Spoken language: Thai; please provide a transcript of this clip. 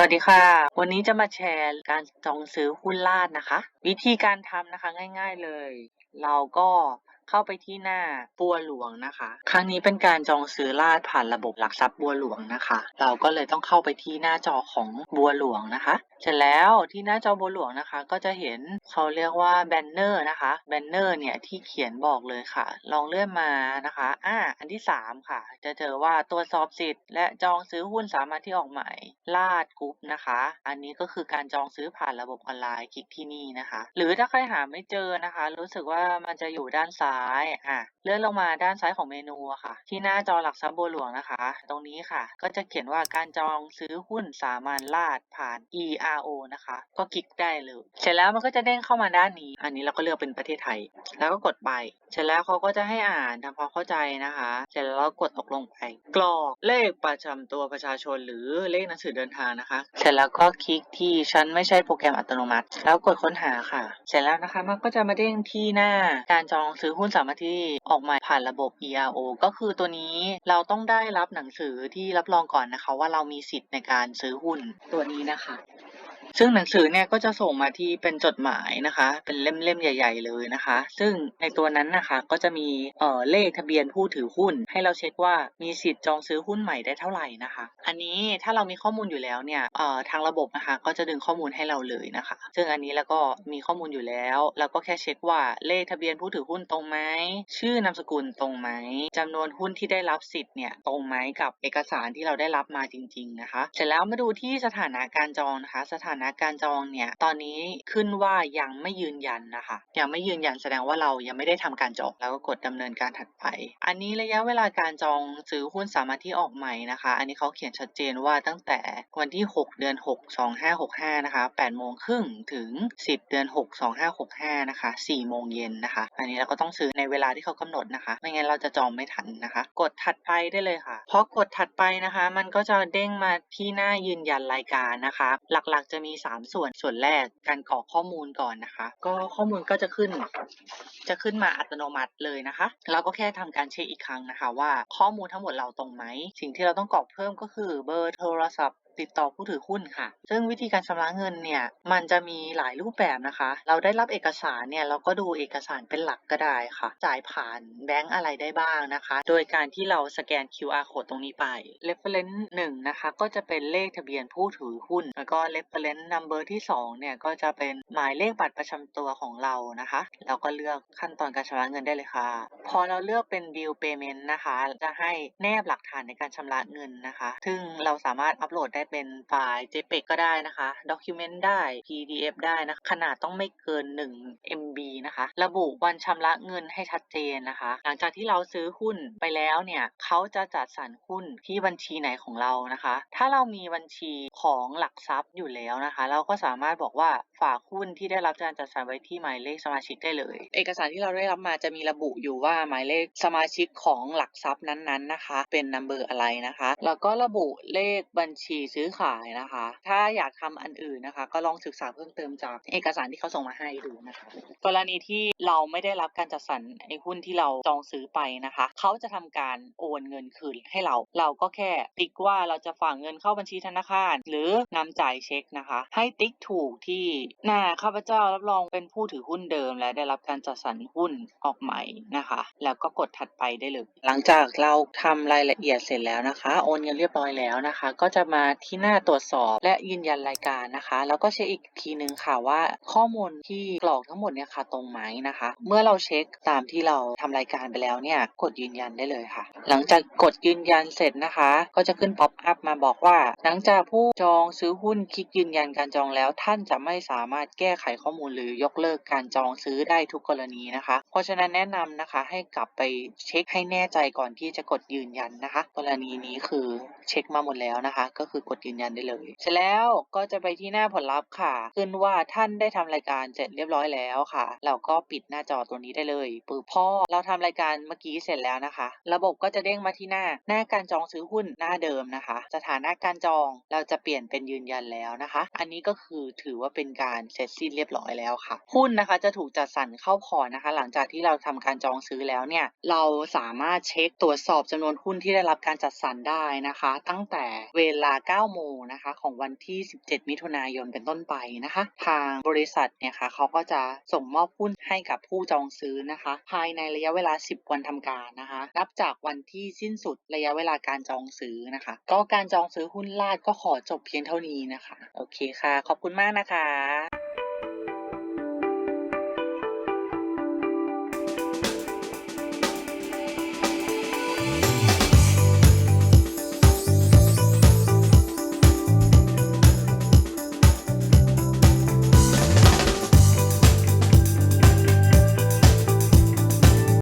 วัสดีค่ะ วันนี้จะมาแชร์การจองซื้อหุ้นลาดนะคะ วิธีการทำนะคะง่าย ๆเลย เราก็ เข้าไปที่หน้าบัวหลวงนะคะ ครั้งนี้เป็นการจองซื้อลาดผ่านระบบหลักทรัพย์บัวหลวงนะคะ เราก็เลยต้องเข้าไปที่หน้าจอของบัวหลวงนะคะ เสร็จแล้วที่หน้าจอบัวหลวงนะคะ ก็จะเห็นเขาเรียกว่าแบนเนอร์นะคะ แบนเนอร์เนี่ยที่เขียนบอกเลยค่ะ ลองเลื่อนมานะคะ อ่า อันที่ 3 ค่ะ จะเจอว่าตรวจสอบสิทธิ์และจองซื้อหุ้นสามารถที่ออกใหม่ลาดกรุ๊ปนะคะ อันนี้ก็คือการจองซื้อผ่านระบบออนไลน์คลิกที่นี่นะคะ หรือถ้าใครหาไม่เจอนะคะ รู้สึกว่ามันจะอยู่ด้านซ้ายอะเลื่อนลงมาด้านซ้ายของเมนูอะค่ะ ที่หน้าจอหลักทรัพย์บัวหลวงนะคะ ตรงนี้ค่ะ ก็จะเขียนว่าการจองซื้อหุ้นสามารถลาดผ่าน ERO นะคะ ก็คลิกได้เลย เสร็จแล้วมันก็จะเด้งเข้ามาด้านนี้ อันนี้เราก็เลือกเป็นประเทศไทย แล้วก็กดไป เสร็จแล้วเขาก็จะให้อ่านทำความเข้าใจนะคะ เสร็จแล้วเรากดตกลงไป กรอกเลขประจำตัวประชาชนหรือเลขหนังสือเดินทางนะคะ เสร็จแล้วก็คลิกที่ฉันไม่ใช่โปรแกรมอัตโนมัติ แล้วกดค้นหาค่ะ เสร็จแล้วนะคะมันก็จะมาเด้งที่หน้าการจองซื้อหุ้นสามารถที่ออกมาผ่านระบบ ERO ก็คือตัวนี้เราต้องได้รับหนังสือที่รับรองก่อนนะคะ ว่าเรามีสิทธิ์ในการซื้อหุ้นตัวนี้นะคะ ซึ่งหนังสือเนี่ยก็จะส่งมาที่เป็นจดหมายนะคะ เป็นเล่มๆใหญ่ ๆ เลยนะคะ ซึ่งในตัวนั้นนะคะก็จะมีเอ่อเลขทะเบียนผู้ถือหุ้น ให้เราเช็คว่ามีสิทธิ์จองซื้อหุ้นใหม่ได้เท่าไหร่นะคะ อันนี้ถ้าเรามีข้อมูลอยู่แล้วเนี่ยเอ่อทางระบบนะคะก็จะดึงข้อมูลให้เราเลยนะคะ ซึ่งอันนี้แล้วก็มีข้อมูลอยู่แล้วเราก็แค่เช็คว่าเลขทะเบียนผู้ถือหุ้นตรงไหมชื่อนามสกุลตรงไหมจำนวนหุ้นที่ได้รับสิทธิ์เนี่ยตรงไหมกับเอกสารที่เราได้รับมาจริง ๆนะคะ เสร็จแล้วมาดูที่สถานะการจองนะคะ สถานะการจองเนี่ยตอนนี้ขึ้นว่ายังไม่ยืนยันนะคะ ยังไม่ยืนยันแสดงว่าเรายังไม่ได้ทำการจองแล้วก็กดดำเนินการถัดไป อันนี้ระยะเวลาการจองซื้อหุ้นสามารถที่ออกใหม่นะคะ อันนี้เขาเขียนชัดเจนว่าตั้งแต่วันที่ 6 เดือน 6 2565 นะคะ8โมงครึ่งถึง 10 เดือน 6 2565 นะคะ4โมงเย็นนะคะ อันนี้เราก็ต้องซื้อในเวลาที่เขากำหนดนะคะ ไม่งั้นเราจะจองไม่ทันนะคะ กดถัดไปได้เลยค่ะพอกดถัดไปนะคะ มันก็จะเด้งมาที่หน้ายืนยันรายการนะคะ หลักๆจะมี3 ส่วน ส่วนแรกการกรอกข้อมูลก่อนนะคะ ก็ข้อมูลก็จะขึ้น จะขึ้นมาอัตโนมัติเลยนะคะ เราก็แค่ทำการเช็คอีกครั้งนะคะ ว่าข้อมูลทั้งหมดเราตรงไหม สิ่งที่เราต้องกรอกเพิ่มก็คือเบอร์โทรศัพท์ ติดต่อผู้ถือหุ้นค่ะ ซึ่งวิธีการชำระเงินเนี่ยมันจะมีหลายรูปแบบนะคะ เราได้รับเอกสารเนี่ยเราก็ดูเอกสารเป็นหลักก็ได้ค่ะ จ่ายผ่านแบงก์อะไรได้บ้างนะคะ โดยการที่เราสแกน QR code ตรงนี้ไป reference 1นะคะก็จะเป็นเลขทะเบียนผู้ถือหุ้น แล้วก็ reference number ที่2เนี่ยก็จะเป็นหมายเลขบัตรประจำตัวของเรานะคะ เราก็เลือกขั้นตอนการชำระเงินได้เลยค่ะ พอเราเลือกเป็น bill payment นะคะ จะให้แนบหลักฐานในการชำระเงินนะคะ ซึ่งเราสามารถอัปโหลดได้เป็นไฟล์ JPEG ก็ได้นะคะ Document ได้ PDF ได้นะ ขนาดต้องไม่เกิน 1 MB นะคะ ระบุวันชำระเงินให้ชัดเจนนะคะ หลังจากที่เราซื้อหุ้นไปแล้วเนี่ยเขาจะจัดสรรหุ้นที่บัญชีไหนของเรานะคะ ถ้าเรามีบัญชีของหลักทรัพย์อยู่แล้วนะคะ เราก็สามารถบอกว่าฝากหุ้นที่ได้รับการจัดสรรไว้ที่หมายเลขสมาชิกได้เลย เอกสารที่เราได้รับมาจะมีระบุอยู่ว่าหมายเลขสมาชิกของหลักทรัพย์นั้นๆนะคะ เป็นนัมเบอร์อะไรนะคะ แล้วก็ระบุเลขบัญชีซื้อขายนะคะ ถ้าอยากทำอันอื่นนะคะ ก็ลองศึกษาเพิ่มเติมจากเอกสารที่เขาส่งมาให้ดูนะคะ กรณีที่เราไม่ได้รับการจัดสรรไอ้หุ้นที่เราจองซื้อไปนะคะ เขาจะทำการโอนเงินคืนให้เรา เราก็แค่ติ๊กว่าเราจะฝากเงินเข้าบัญชีธนาคาร หรือนำจ่ายเช็คนะคะ ให้ติ๊กถูกที่หน้าข้าพเจ้ารับรองเป็นผู้ถือหุ้นเดิม และได้รับการจัดสรรหุ้นออกใหม่นะคะ แล้วก็กดถัดไปได้เลย หลังจากเราทำรายละเอียดเสร็จแล้วนะคะ โอนเงินเรียบร้อยแล้วนะคะ ก็จะมาที่หน้าตรวจสอบ และยืนยันรายการนะคะ แล้วก็เช็คอีกทีนึงค่ะว่าข้อมูลที่กรอกทั้งหมดเนี่ยค่ะตรงไหมนะคะ เมื่อเราเช็คตามที่เราทำรายการไปแล้วเนี่ยกดยืนยันได้เลยค่ะ หลังจากกดยืนยันเสร็จนะคะ ก็จะขึ้นป๊อปอัพมาบอกว่า หลังจากผู้จองซื้อหุ้นคลิกยืนยันการจองแล้ว ท่านจะไม่สามารถแก้ไขข้อมูลหรือยกเลิกการจองซื้อได้ทุกกรณีนะคะ เพราะฉะนั้นแนะนำนะคะให้กลับไปเช็คให้แน่ใจก่อนที่จะกดยืนยันนะคะ กรณีนี้คือเช็คมาหมดแล้วนะคะ ก็คือกดยืนยันได้เลย เสร็จแล้วก็จะไปที่หน้าผลลัพธ์ค่ะ ขึ้นว่าท่านได้ทำรายการเสร็จเรียบร้อยแล้วค่ะ เราก็ปิดหน้าจอตัวนี้ได้เลยปึ๊บพอเราทำรายการเมื่อกี้เสร็จแล้วนะคะ ระบบก็จะเด้งมาที่หน้าหน้าการจองซื้อหุ้นหน้าเดิมนะคะ สถานะการจองเราจะเปลี่ยนเป็นยืนยันแล้วนะคะ อันนี้ก็คือถือว่าเป็นการเสร็จสิ้นเรียบร้อยแล้วค่ะ หุ้นนะคะจะถูกจัดสรรเข้าพอร์ตนะคะ หลังจากที่เราทำการจองซื้อแล้วเนี่ยเราสามารถเช็คตรวจสอบจำนวนหุ้นที่ได้รับการจัดสรรได้นะคะ ตั้งแต่เวลา9 โมงนะคะ ของวันที่ 17 มิถุนายนเป็นต้นไปนะคะ ทางบริษัทเนี่ยค่ะเขาก็จะส่งมอบหุ้นให้กับผู้จองซื้อนะคะ ภายในระยะเวลา 10 วันทำการนะคะ นับจากวันที่สิ้นสุดระยะเวลาการจองซื้อนะคะ ก็การจองซื้อหุ้นลาดก็ขอจบเพียงเท่านี้นะคะ โอเคค่ะ ขอบคุณมากนะคะ